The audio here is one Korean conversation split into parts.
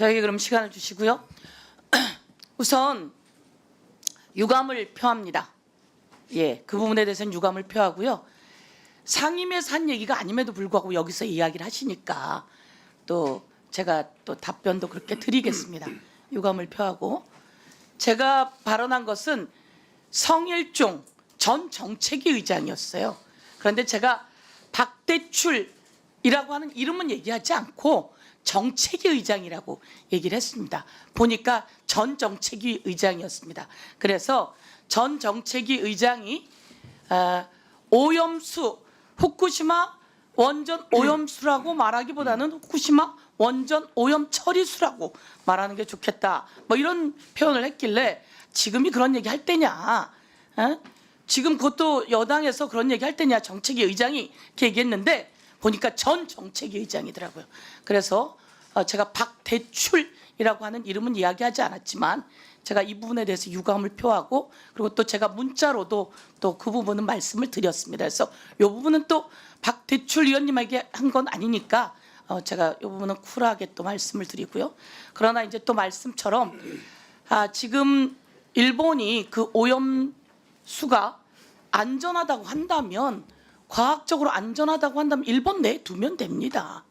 저에게 그럼 시간을 주시고요. 우선 유감을 표합니다. 예, 그 부분에 대해서는 유감을 표하고요. 상임에서 한 얘기가 아님에도 불구하고 여기서 이야기를 하시니까 또 제가 또 답변도 그렇게 드리겠습니다. 유감을 표하고 제가 발언한 것은 성일종 전 정책위 의장이었어요. 그런데 제가 박대출이라고 하는 이름은 얘기하지 않고 정책위 의장이라고 얘기를 했습니다. 보니까 전 정책위 의장이었습니다. 그래서 전 정책위 의장이 아, 오염수 후쿠시마 원전 오염수라고 말하기보다는 후쿠시마 원전 오염 처리수라고 말하는 게 좋겠다. 뭐 이런 표현을 했길래 지금이 그런 얘기 할 때냐? 어? 지금 그것도 여당에서 그런 얘기 할 때냐? 정책위 의장이 이렇게 얘기했는데 보니까 전 정책위 의장이더라고요. 그래서 어, 제가 박대출이라고 하는 이름은 이야기하지 않았지만 제가 이 부분에 대해서 유감을 표하고 그리고 또 제가 문자로도 또 그 부분은 말씀을 드렸습니다. 그래서 이 부분은 또 박대출 의원님에게 한 건 아니니까 어, 제가 이 부분은 쿨하게 또 말씀을 드리고요. 그러나 이제 또 말씀처럼 아, 지금 일본이 그 오염수가 안전하다고 한다면 과학적으로 안전하다고 한다면 일본 내에 두면 됩니다.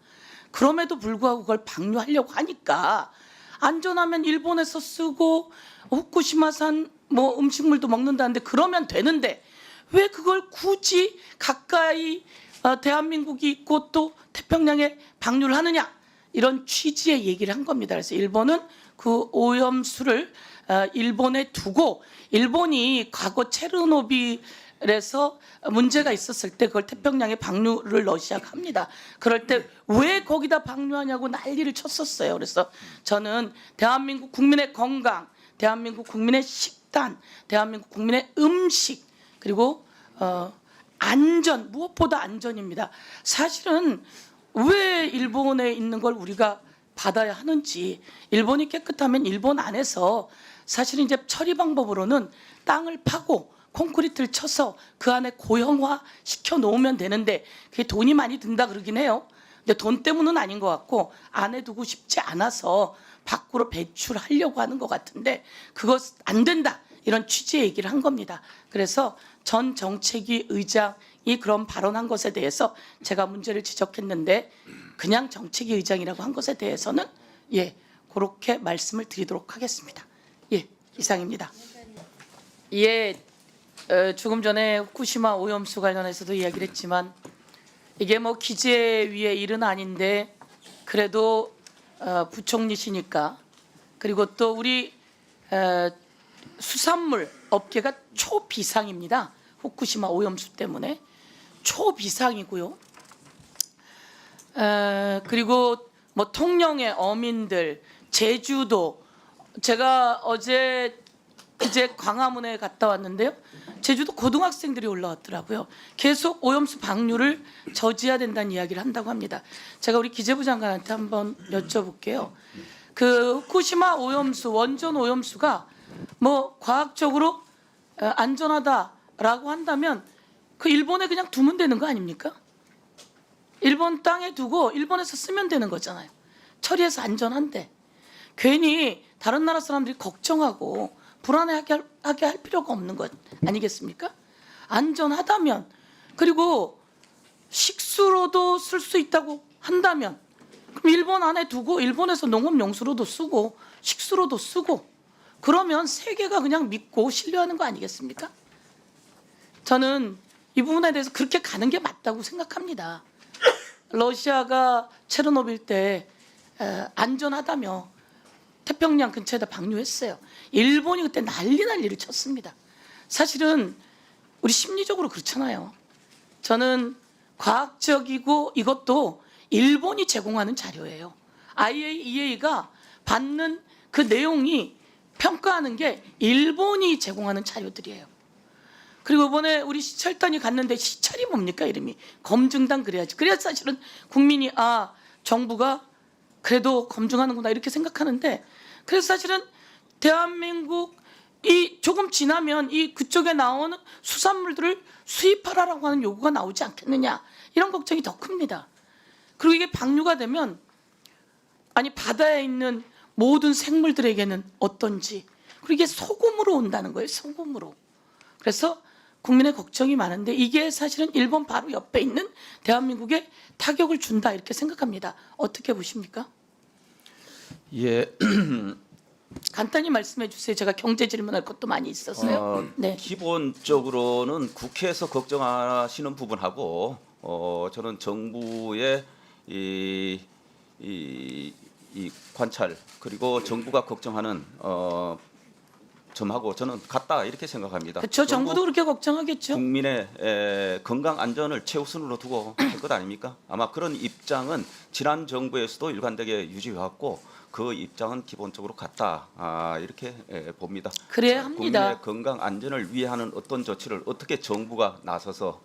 그럼에도 불구하고 그걸 방류하려고 하니까 안전하면 일본에서 쓰고 후쿠시마산 뭐 음식물도 먹는다는데 그러면 되는데 왜 그걸 굳이 가까이 어, 대한민국이 있고 또 태평양에 방류를 하느냐 이런 취지의 얘기를 한 겁니다. 그래서 일본은 그 오염수를 어, 일본에 두고 일본이 과거 체르노빌 에서 문제가 있었을 때 그걸 태평양에 방류를 러시아가 합니다. 그럴 때 왜 거기다 방류하냐고 난리를 쳤었어요. 그래서 저는 대한민국 국민의 건강, 대한민국 국민의 식단, 대한민국 국민의 음식 그리고 어, 안전 무엇보다 안전입니다. 사실은 왜 일본에 있는 걸 우리가 받아야 하는지 일본이 깨끗하면 일본 안에서 사실은 이제 처리 방법으로는 땅을 파고 콘크리트를 쳐서 그 안에 고형화 시켜 놓으면 되는데 그게 돈이 많이 든다 그러긴 해요. 근데 돈 때문은 아닌 것 같고 안에 두고 싶지 않아서 밖으로 배출하려고 하는 것 같은데 그것 안 된다 이런 취지의 얘기를 한 겁니다. 그래서 전 정책위 의장이 그런 발언한 것에 대해서 제가 문제를 지적했는데 그냥 정책위 의장이라고 한 것에 대해서는 예 그렇게 말씀을 드리도록 하겠습니다. 예 이상입니다. 예 어, 조금 전에 후쿠시마 오염수 관련해서도 이야기를 했지만 이게 뭐 기재 위의 일은 아닌데 그래도 어, 부총리시니까 그리고 또 우리 어, 수산물 업계가 초비상입니다. 후쿠시마 오염수 때문에 초비상이고요. 에, 그리고 뭐 통영의 어민들, 제주도 제가 어제 이제 광화문에 갔다 왔는데요. 제주도 고등학생들이 올라왔더라고요. 계속 오염수 방류를 저지해야 된다는 이야기를 한다고 합니다. 제가 우리 기재부 장관한테 한번 여쭤볼게요. 그 후쿠시마 오염수 원전 오염수가 뭐 과학적으로 어, 안전하다라고 한다면 그 일본에 그냥 두면 되는 거 아닙니까? 일본 땅에 두고 일본에서 쓰면 되는 거잖아요. 처리해서 안전한데 괜히 다른 나라 사람들이 걱정하고 불안해하게 할, 하게 할 필요가 없는 것 아니겠습니까? 안전하다면 그리고 식수로도 쓸 수 있다고 한다면 그럼 일본 안에 두고 일본에서 농업용수로도 쓰고 식수로도 쓰고 그러면 세계가 그냥 믿고 신뢰하는 거 아니겠습니까? 저는 이 부분에 대해서 그렇게 가는 게 맞다고 생각합니다. 러시아가 체르노빌 때 에, 안전하다며 태평양 근처에다 방류했어요. 일본이 그때 난리 난리를 쳤습니다. 사실은 우리 심리적으로 그렇잖아요. 저는 과학적이고 이것도 일본이 제공하는 자료예요. IAEA가 받는 그 내용이 평가하는 게 일본이 제공하는 자료들이에요. 그리고 이번에 우리 시찰단이 갔는데 시찰이 뭡니까 이름이 검증단 그래야지. 그래야 사실은 국민이 아 정부가 그래도 검증하는구나 이렇게 생각하는데 그래서 사실은 대한민국 이 조금 지나면 이 그쪽에 나오는 수산물들을 수입하라라고 하는 요구가 나오지 않겠느냐 이런 걱정이 더 큽니다. 그리고 이게 방류가 되면 아니 바다에 있는 모든 생물들에게는 어떤지 그리고 이게 소금으로 온다는 거예요. 소금으로. 그래서 국민의 걱정이 많은데 이게 사실은 일본 바로 옆에 있는 대한민국에 타격을 준다 이렇게 생각합니다. 어떻게 보십니까? 예, 간단히 말씀해 주세요. 제가 경제 질문할 것도 많이 있었어요. 어, 네. 기본적으로는 국회에서 걱정하시는 부분하고 어, 저는 정부의 이, 이, 이 관찰 그리고 정부가 걱정하는 어, 점하고 저는 같다 이렇게 생각합니다. 그렇죠. 정부 정부도 그렇게 걱정하겠죠. 국민의 에, 건강 안전을 최우선으로 두고 할 것 아닙니까? 아마 그런 입장은 지난 정부에서도 일관되게 유지해왔고 그 입장은 기본적으로 같다 아, 이렇게 에, 봅니다. 그래야 합니다. 국민의 건강 안전을 위해 하는 어떤 조치를 어떻게 정부가 나서서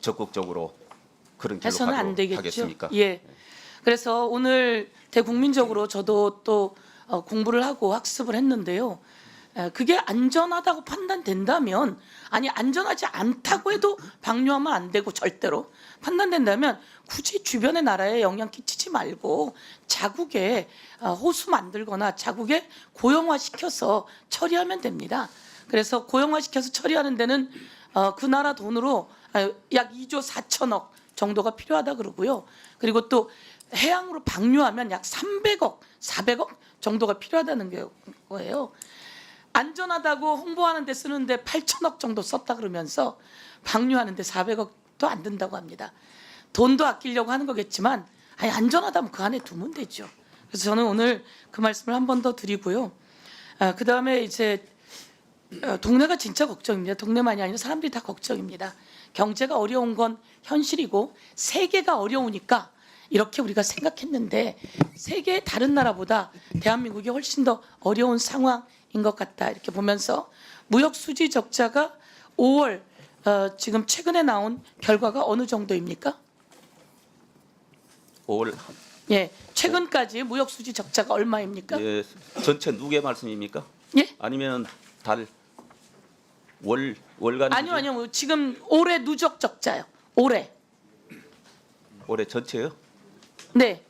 적극적으로 그런 길로 해서는 안 가도록 되겠죠. 하겠습니까? 예. 그래서 오늘 대국민적으로 저도 또 어, 공부를 하고 학습을 했는데요. 에, 그게 안전하다고 판단된다면 아니 안전하지 않다고 해도 방류하면 안 되고 절대로 판단된다면 굳이 주변의 나라에 영향 끼치지 말고 자국에 어, 호수 만들거나 자국에 고형화 시켜서 처리하면 됩니다. 그래서 고형화 시켜서 처리하는 데는 어, 그 나라 돈으로 아, 약 2조 4천억 정도가 필요하다 그러고요. 그리고 또 해양으로 방류하면 약 300억, 400억 정도가 필요하다는 게- 거예요. 안전하다고 홍보하는 데 쓰는데 8천억 정도 썼다 그러면서 방류하는 데 400억도 안 든다고 합니다. 돈도 아끼려고 하는 거겠지만 아니 안전하다면 그 안에 두면 되죠. 그래서 저는 오늘 그 말씀을 한 번 더 드리고요. 아, 그 다음에 이제 어, 동네가 진짜 걱정입니다. 동네만이 아니라 사람들이 다 걱정입니다. 경제가 어려운 건 현실이고 세계가 어려우니까 이렇게 우리가 생각했는데 세계 다른 나라보다 대한민국이 훨씬 더 어려운 상황인 것 같다 이렇게 보면서 무역 수지 적자가 5월 어, 지금 최근에 나온 결과가 어느 정도입니까? 5월 예, 최근까지 무역 수지 적자가 얼마입니까? 예, 전체 누구의 말씀입니까? 예? 아니면 달 월 월간 아니요? 아니요. 지금 올해 누적 적자요. 올해. 올해 전체요? 네.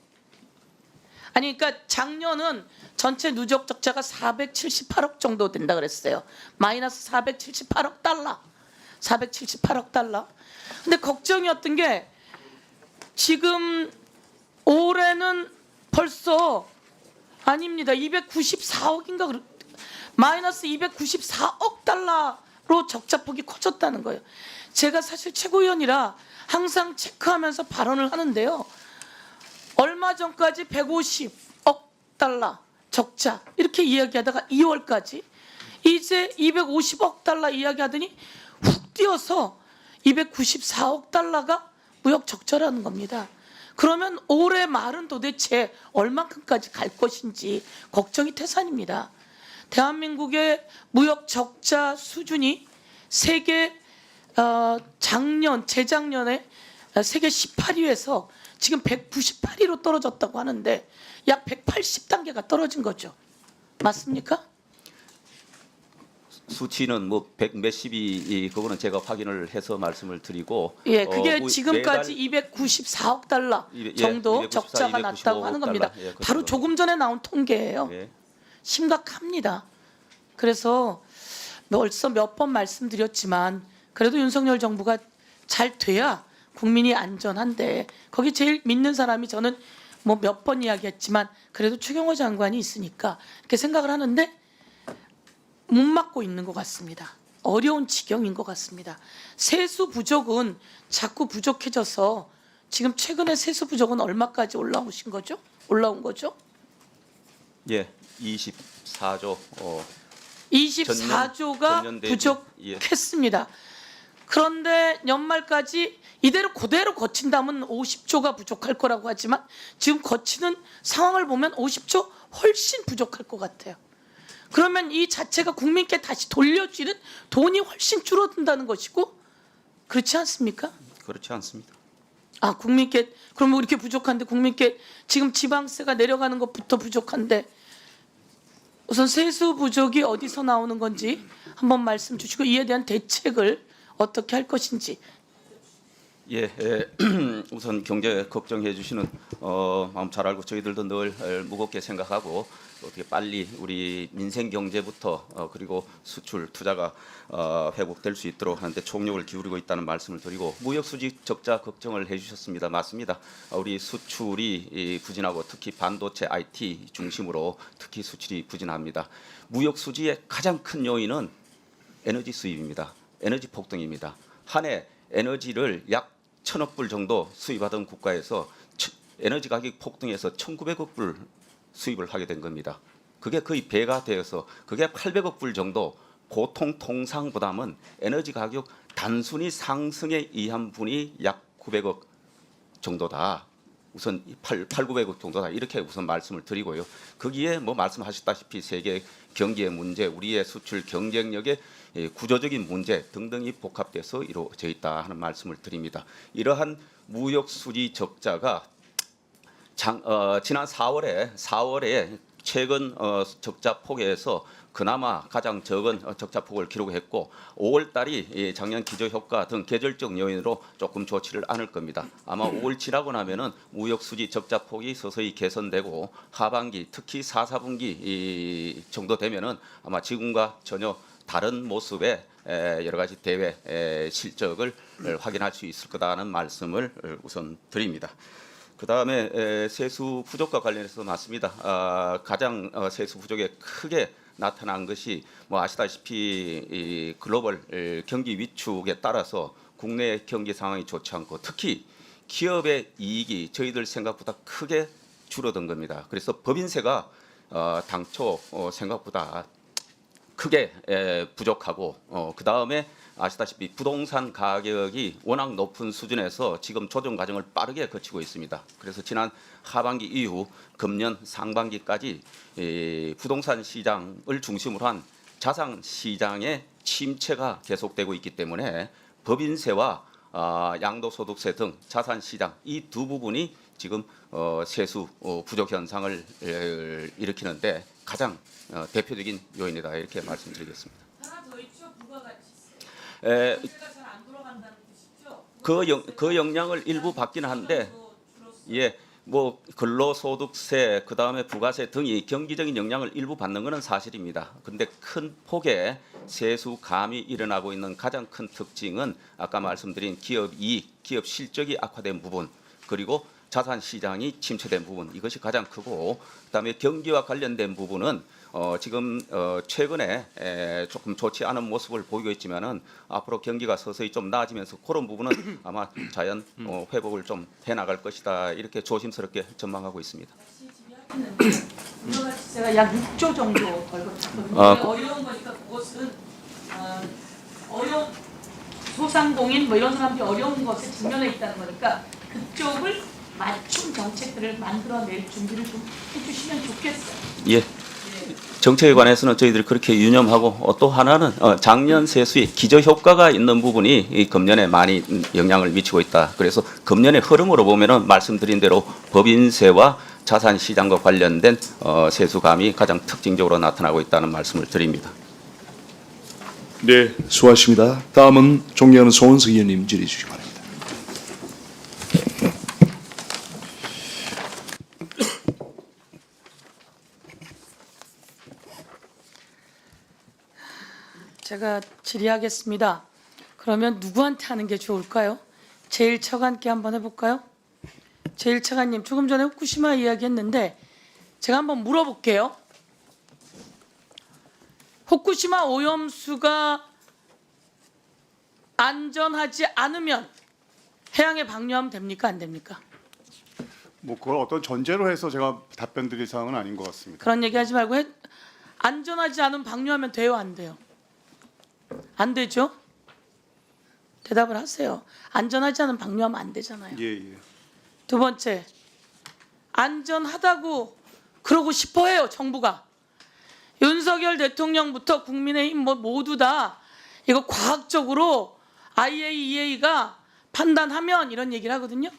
아니 그러니까 작년은 전체 누적 적자가 478억 정도 된다 그랬어요. 마이너스 478억 달러. 478억 달러. 근데 걱정이었던 게 지금 올해는 벌써 아닙니다. 294억인가 마이너스 294억 달러로 적자폭이 커졌다는 거예요. 제가 사실 최고위원이라 항상 체크하면서 발언을 하는데요. 얼마 전까지 150억 달러 적자 이렇게 이야기하다가 2월까지 이제 250억 달러 이야기하더니 훅 뛰어서 294억 달러가 무역 적자라는 겁니다. 그러면 올해 말은 도대체 얼만큼까지 갈 것인지 걱정이 태산입니다. 대한민국의 무역 적자 수준이 세계 어, 작년 재작년에 어, 세계 18위에서 지금 198위로 떨어졌다고 하는데 약 180단계가 떨어진 거죠. 맞습니까? 수치는 뭐 백 몇십이 이, 그거는 제가 확인을 해서 말씀을 드리고 예, 어, 그게 뭐 지금까지 매달 294억 달러 예, 정도 294, 적자가 났다고 하는 295억 겁니다. 예, 그 바로. 조금 전에 나온 통계예요. 예. 심각합니다. 그래서 벌써 몇 번 말씀드렸지만 그래도 윤석열 정부가 잘 돼야 국민이 안전한데 거기 제일 믿는 사람이 저는 뭐 몇 번 이야기했지만 그래도 추경호 장관이 있으니까 이렇게 생각을 하는데 못 막고 있는 것 같습니다. 어려운 지경인 것 같습니다. 세수 부족은 자꾸 부족해져서 지금 최근에 세수 부족은 얼마까지 올라오신 거죠? 올라온 거죠? 예, 24조 어, 24조가 전년 부족했습니다. 그런데 연말까지 이대로 그대로 거친다면 50조가 부족할 거라고 하지만 지금 거치는 상황을 보면 50조 훨씬 부족할 것 같아요. 그러면 이 자체가 국민께 다시 돌려주는 돈이 훨씬 줄어든다는 것이고 그렇지 않습니까? 그렇지 않습니다. 아 국민께 그럼 이렇게 부족한데 국민께 지금 지방세가 내려가는 것부터 부족한데 우선 세수 부족이 어디서 나오는 건지 한번 말씀 주시고 이에 대한 대책을 어떻게 할 것인지 예, 예, 우선 경제 걱정해 주시는 어, 마음 잘 알고 저희들도 늘 에, 무겁게 생각하고 어떻게 빨리 우리 민생 경제부터 어, 그리고 수출 투자가 어, 회복될 수 있도록 하는데 총력을 기울이고 있다는 말씀을 드리고 무역 수지 적자 걱정을 해주셨습니다. 맞습니다. 어, 우리 수출이 이, 부진하고 특히 반도체 IT 중심으로 특히 수출이 부진합니다. 무역 수지의 가장 큰 요인은 에너지 수입입니다. 에너지 폭등입니다. 한 해 에너지를 약 천억 불 정도 수입하던 국가에서 천- 에너지 가격 폭등해서 1,900억 불 수입을 하게 된 겁니다. 그게 거의 배가 되어서 그게 800억 불 정도 고통 통상 부담은 에너지 가격 단순히 상승에 의한 분이 약 900억 정도다. 우선 8, 8 900억 정도다 이렇게 우선 말씀을 드리고요. 거기에 뭐 말씀하셨다시피 세계 경기의 문제, 우리의 수출 경쟁력의 예, 구조적인 문제 등등이 복합돼서 이루어져 있다 하는 말씀을 드립니다. 이러한 무역 수지 적자가 장, 어, 지난 4월에 4월에 최근 어, 적자 폭에서 그나마 가장 적은 어, 적자 폭을 기록했고 5월 달이 이 작년 기저 효과 등 계절적 요인으로 조금 좋지를 않을 겁니다. 아마 5월 지나고 나면은 무역 수지 적자 폭이 서서히 개선되고 하반기 특히 4, 4분기 이 정도 되면은 아마 지금과 전혀 다른 모습의 에, 여러 가지 대외 에, 실적을 확인할 수 있을 거다는 말씀을 어, 우선 드립니다. 그 다음에 세수 부족과 관련해서 맞습니다. 아, 가장 어, 세수 부족에 크게 나타난 것이 뭐 아시다시피 이 글로벌 에, 경기 위축에 따라서 국내 경기 상황이 좋지 않고 특히 기업의 이익이 저희들 생각보다 크게 줄어든 겁니다. 그래서 법인세가 어, 당초 어, 생각보다 크게 에, 부족하고 어, 그 다음에 아시다시피 부동산 가격이 워낙 높은 수준에서 지금 조정 과정을 빠르게 거치고 있습니다. 그래서 지난 하반기 이후 금년 상반기까지 이 부동산 시장을 중심으로 한 자산 시장의 침체가 계속되고 있기 때문에 법인세와 아, 양도소득세 등 자산 시장 이 두 부분이 지금 어, 세수 어, 부족 현상을 에, 일으키는데 가장 어, 대표적인 요인이다 이렇게 말씀드리겠습니다. 하나 더 있죠. 부가가치. 에, 뜻이죠. 그, 영, 그 영향을 일부 받기는 한데 예, 뭐 근로소득세 그다음에 부가세 등이 경기적인 영향을 일부 받는 것은 사실입니다. 근데 큰 폭의 세수 감이 일어나고 있는 가장 큰 특징은 아까 말씀드린 기업 이익, 기업 실적이 악화된 부분 그리고 자산 시장이 침체된 부분 이것이 가장 크고 그다음에 경기와 관련된 부분은 어, 지금 어, 최근에 에, 조금 좋지 않은 모습을 보이고 있지만은 앞으로 경기가 서서히 좀 나아지면서 그런 부분은 아마 자연 어, 회복을 좀 해나갈 것이다 이렇게 조심스럽게 전망하고 있습니다. 부가가치세가 약 6조 정도 벌거든요. 아, 어려운 거니까 그것은 어, 어려운 소상공인 뭐 이런 사람들이 어려운 것에 직면해 있다는 거니까 그쪽을 맞춤 정책들을 만들어낼 준비를 좀 해주시면 좋겠어요. 예. 정책에 관해서는 저희들이 그렇게 유념하고 어, 또 하나는 어, 작년 세수의 기저 효과가 있는 부분이 이 금년에 많이 영향을 미치고 있다. 그래서 금년의 흐름으로 보면은 말씀드린 대로 법인세와 자산 시장과 관련된 어, 세수 감이 가장 특징적으로 나타나고 있다는 말씀을 드립니다. 네, 수고하십니다. 다음은 존경하는 송원석 의원님 질의해 주시기 바랍니다. 제가 질의하겠습니다. 그러면 누구한테 하는 게 좋을까요? 제일 차관께 한번 해볼까요? 제일 차관님 조금 전에 후쿠시마 이야기했는데 제가 한번 물어볼게요. 후쿠시마 오염수가 안전하지 않으면 해양에 방류하면 됩니까 안 됩니까? 뭐 그걸 어떤 전제로 해서 제가 답변 드릴 사항은 아닌 것 같습니다. 그런 얘기하지 말고 해, 안전하지 않으면 방류하면 돼요 안 돼요? 안 되죠? 대답을 하세요. 안전하지 않으면 방류하면 안 되잖아요. 예, 예. 두 번째 안전하다고 그러고 싶어 해요 정부가 윤석열 대통령부터 국민의힘 뭐 모두 다 이거 과학적으로 IAEA가 판단하면 이런 얘기를 하거든요.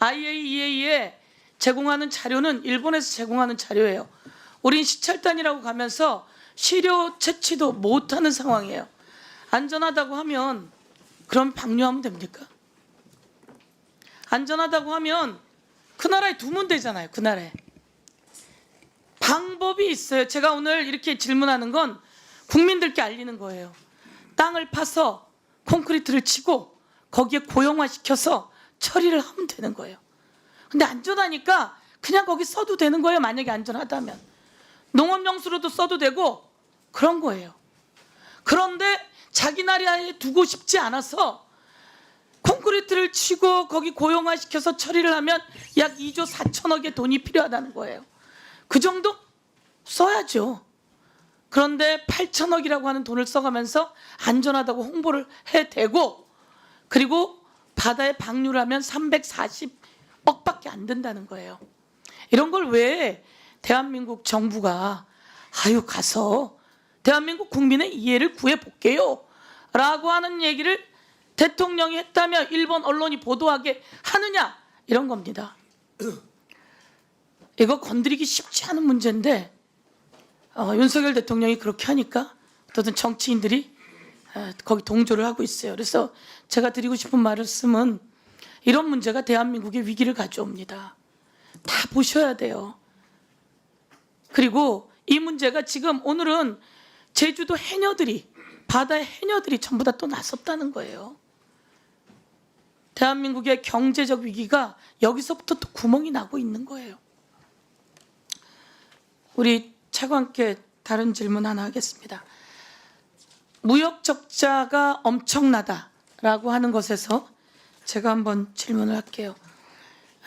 IAEA에 제공하는 자료는 일본에서 제공하는 자료예요. 우린 시찰단이라고 가면서 시료 채취도 못하는 상황이에요. 안전하다고 하면 그럼 방류하면 됩니까? 안전하다고 하면 그 나라에 두면 되잖아요. 그 나라에. 방법이 있어요. 제가 오늘 이렇게 질문하는 건 국민들께 알리는 거예요. 땅을 파서 콘크리트를 치고 거기에 고형화시켜서 처리를 하면 되는 거예요. 근데 안전하니까 그냥 거기 써도 되는 거예요. 만약에 안전하다면. 농업용수로도 써도 되고 그런 거예요. 그런데 자기 나라에 두고 싶지 않아서 콘크리트를 치고 거기 고용화시켜서 처리를 하면 약 2조 4천억의 돈이 필요하다는 거예요. 그 정도 써야죠. 그런데 8천억이라고 하는 돈을 써가면서 안전하다고 홍보를 해대고 그리고 바다에 방류를 하면 340억밖에 안 된다는 거예요. 이런 걸 왜 대한민국 정부가 아유 가서 대한민국 국민의 이해를 구해 볼게요. 라고 하는 얘기를 대통령이 했다며 일본 언론이 보도하게 하느냐 이런 겁니다. 이거 건드리기 쉽지 않은 문제인데 어, 윤석열 대통령이 그렇게 하니까 어떤 정치인들이 에, 거기 동조를 하고 있어요. 그래서 제가 드리고 싶은 말씀은 이런 문제가 대한민국의 위기를 가져옵니다. 다 보셔야 돼요. 그리고 이 문제가 지금 오늘은 제주도 해녀들이 바다의 해녀들이 전부 다 또 나섰다는 거예요. 대한민국의 경제적 위기가 여기서부터 또 구멍이 나고 있는 거예요. 우리 차관께 다른 질문 하나 하겠습니다. 무역 적자가 엄청나다라고 하는 것에서 제가 한번 질문을 할게요.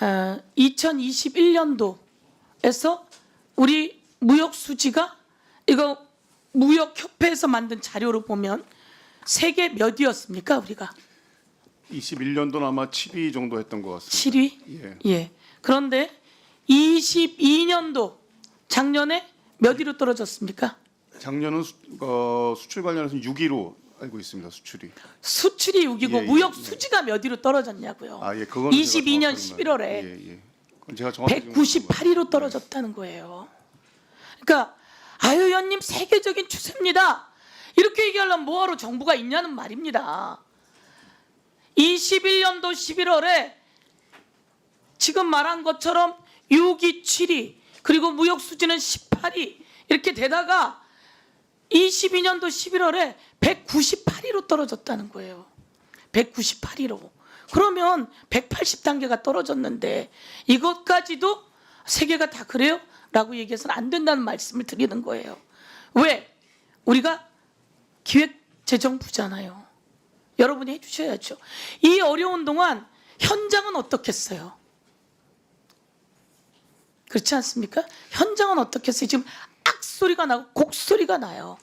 어, 2021년도에서 우리 무역 수지가 이거 무역 협회에서 만든 자료로 보면 세계 몇이었습니까 우리가 21년도는 아마 7위 정도 했던 것 같습니다. 7위? 예. 예. 그런데 22년도 작년에 몇 위로 떨어졌습니까? 작년은 수, 어, 수출 관련해서 6위로 알고 있습니다. 수출이. 수출이 6위고 예, 예, 무역 예. 수지가 몇 위로 떨어졌냐고요. 아, 예. 그거는 제가 22년 정확하게 11월에 말- 예, 예. 제가 정확히 좀 198위로 떨어졌다는 거예요. 그러니까 아유 의원님 세계적인 추세입니다. 이렇게 얘기하려면 뭐하러 정부가 있냐는 말입니다. 21년도 11월에 지금 말한 것처럼 6위, 7위 그리고 무역 수지는 18위 이렇게 되다가 22년도 11월에 198위로 떨어졌다는 거예요. 198위로. 그러면 180단계가 떨어졌는데 이것까지도 세계가 다 그래요? 라고 얘기해서는 안 된다는 말씀을 드리는 거예요. 왜? 우리가 기획재정부잖아요. 여러분이 해주셔야죠. 이 어려운 동안 현장은 어떻겠어요? 그렇지 않습니까? 현장은 어떻겠어요? 지금 악소리가 나고 곡소리가 나요.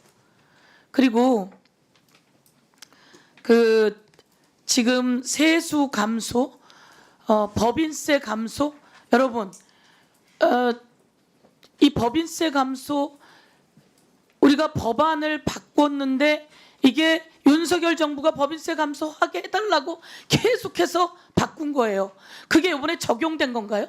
그리고 그 지금 세수 감소, 어, 법인세 감소, 여러분, 어, 이 법인세 감소 우리가 법안을 바꿨는데 이게 윤석열 정부가 법인세 감소하게 해달라고 계속해서 바꾼 거예요. 그게 이번에 적용된 건가요?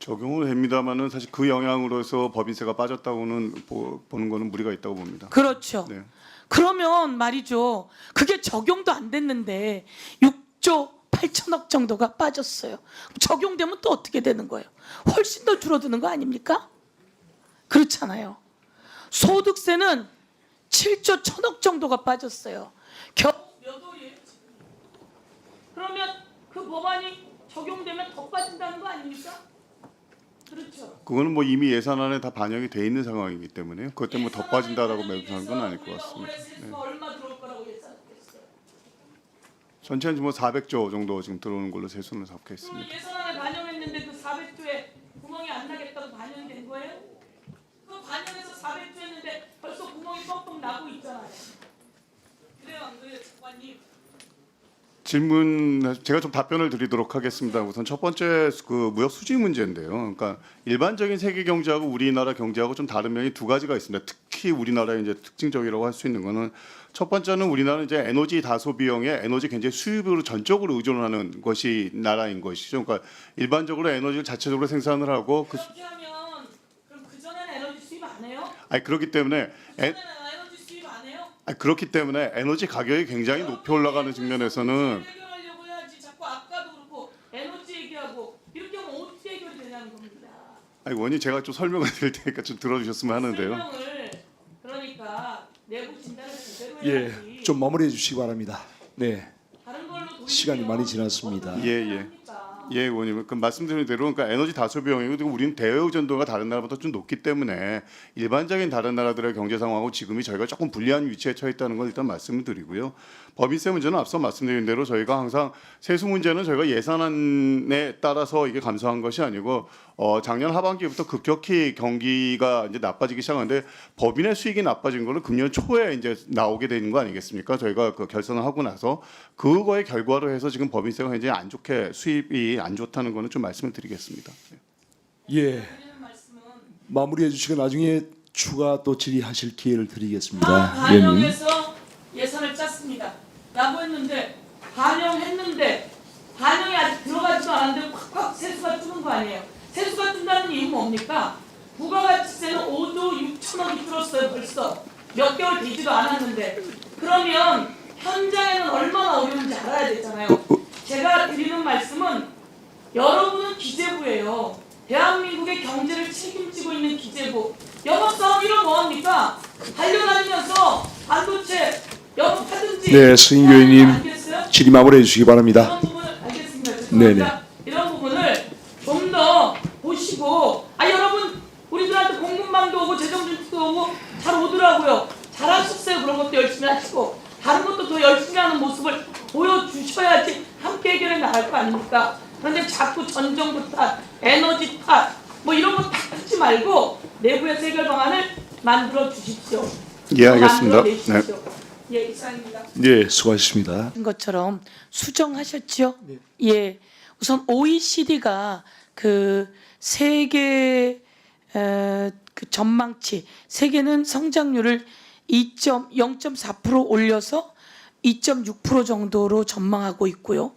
적용을 합니다만은 사실 그 영향으로서 법인세가 빠졌다고는 보, 보는 거는 무리가 있다고 봅니다. 그렇죠. 네. 그러면 말이죠. 그게 적용도 안 됐는데 6조 8천억 정도가 빠졌어요. 적용되면 또 어떻게 되는 거예요? 훨씬 더 줄어드는 거 아닙니까? 그렇잖아요. 소득세는 7조 1천억 정도가 빠졌어요. 겨우 몇 월이에요? 지금? 그러면 그 법안이 적용되면 더 빠진다는 거 아닙니까? 그렇죠. 그거는 뭐 이미 예산안에 다 반영이 돼 있는 상황이기 때문에요. 그것 때문에 더 빠진다라고 매도하는 건 아닐 것 같습니다. 올해 세수가 얼마 들어올 거라고 예상했어요? 전체는 뭐 400조 정도 지금 들어오는 걸로 세수는 잡혀 있습니다. 예산안에 반영했는데 그 400조에 구멍이 안 나겠다고 반영된 거예요? 그 반영해서 400조 했는데 벌써 구멍이 뻥뻥 나고 있잖아요. 그래요, 안 그래요, 장관님? 질문 제가 좀 답변을 드리도록 하겠습니다. 우선 첫 번째 그 무역 수지 문제인데요. 그러니까 일반적인 세계 경제하고 우리나라 경제하고 좀 다른 면이 두 가지가 있습니다. 특히 우리나라의 이제 특징적이라고 할 수 있는 거는 첫 번째는 우리나라는 이제 에너지 다소 비용에 에너지 굉장히 수입으로 전적으로 의존하는 것이 나라인 것이죠. 그러니까 일반적으로 에너지를 자체적으로 생산을 하고 그 그렇게 하면 그럼 그 전에는 에너지 수입 안 해요? 아니 그렇기 때문에 에, 그렇기 때문에 에너지 가격이 굉장히 높이 올라가는 측면에서는 해결하려고 해야지 자꾸 아까도 그렇고 에너지 얘기하고 이렇게 하면 어떻게 해결되냐는 겁니다. 아니 원인 제가 좀 설명을 드릴 테니까 좀 들어주셨으면 하는데요. 설명을 그러니까 내부 진단을 제대로 예, 해야지. 예, 좀 마무리해 주시기 바랍니다. 네, 다른 걸로 시간이 많이 지났습니다. 예 예. 예, 의원님. 그 말씀드린 대로 그러니까 에너지 다소 비용이고 그리고 우리는 대외 의존도가 다른 나라보다 좀 높기 때문에 일반적인 다른 나라들의 경제 상황하고 지금이 저희가 조금 불리한 위치에 처해 있다는 걸 일단 말씀을 드리고요. 법인세 문제는 앞서 말씀드린 대로 저희가 항상 세수 문제는 저희가 예산안에 따라서 이게 감소한 것이 아니고 어, 작년 하반기부터 급격히 경기가 이제 나빠지기 시작하는데 법인의 수익이 나빠진 거는 금년 초에 이제 나오게 되는 거 아니겠습니까? 저희가 그 결산을 하고 나서 그거의 결과로 해서 지금 법인세가 굉장히 안 좋게 수입이 안 좋다는 거는 좀 말씀을 드리겠습니다. 예, 마무리해 주시고 나중에 추가 또 질의하실 기회를 다 드리겠습니다. 의원님. 반영해서 예산을 짰습니다. 라고 했는데 반영했는데 반영이 아직 들어가지도 않았는데 콱콱 세수가 뜨는 거 아니에요. 세수가 뜬다는 이유는 뭡니까? 부가가치세는 5조 6천억이 들었어요 벌써. 몇 개월 되지도 않았는데 그러면 현장에는 얼마나 어려운지 알아야 되잖아요. 제가 드리는 말씀은 여러분은 기재부예요. 대한민국의 경제를 책임지고 있는 기재부. 영업사원 이런 뭐합니까? 달려다니면서 반도체 영업하든지. 네, 교수님. 알겠어요? 질의 마무리해 주시기 바랍니다. 네네. 죄송합니다. 이런 부분을 좀 더 보시고 아 여러분 우리들한테 공급망도 오고 재정준도 오고 잘 오더라고요. 잘하셨어요. 그런 것도 열심히 하시고 다른 것도 더 열심히 하는 모습을 보여주셔야지 함께 해결해 아닙니까? 그런데 자꾸 전정부 탓, 에너지 탓, 뭐 이런 거다 하지 말고 내부에서 해결 방안을 만들어 주십시오. 예, 알겠습니다. 내십시오. 예, 이상입니다. 네, 수고하셨습니다. 것처럼 수정하셨죠? 예. 우선 OECD가 그 세계 에, 그 전망치 세계는 성장률을 2.0.4% 올려서 2.6% 정도로 전망하고 있고요.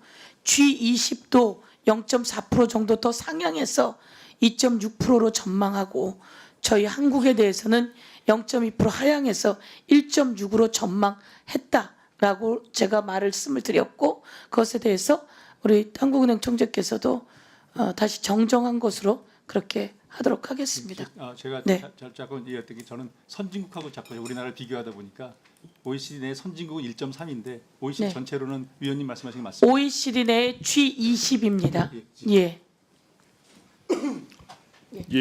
G20도 0.4% 정도 더 상향해서 2.6%로 전망하고 저희 한국에 대해서는 0.2% 하향해서 1.6으로 전망했다라고 제가 말씀을 드렸고 그것에 대해서 우리 한국은행 총재께서도 어, 다시 정정한 것으로 그렇게 하도록 하겠습니다. 아, 제가 네. 자, 자, 자꾸 이랬더니 저는 선진국하고 자꾸 우리나라를 비교하다 보니까 OECD 내 선진국은 1.3인데 OECD 네. 전체로는 위원님 말씀하신 게 맞습니다. OECD 내 G20입니다. 예. 예. 예. 예.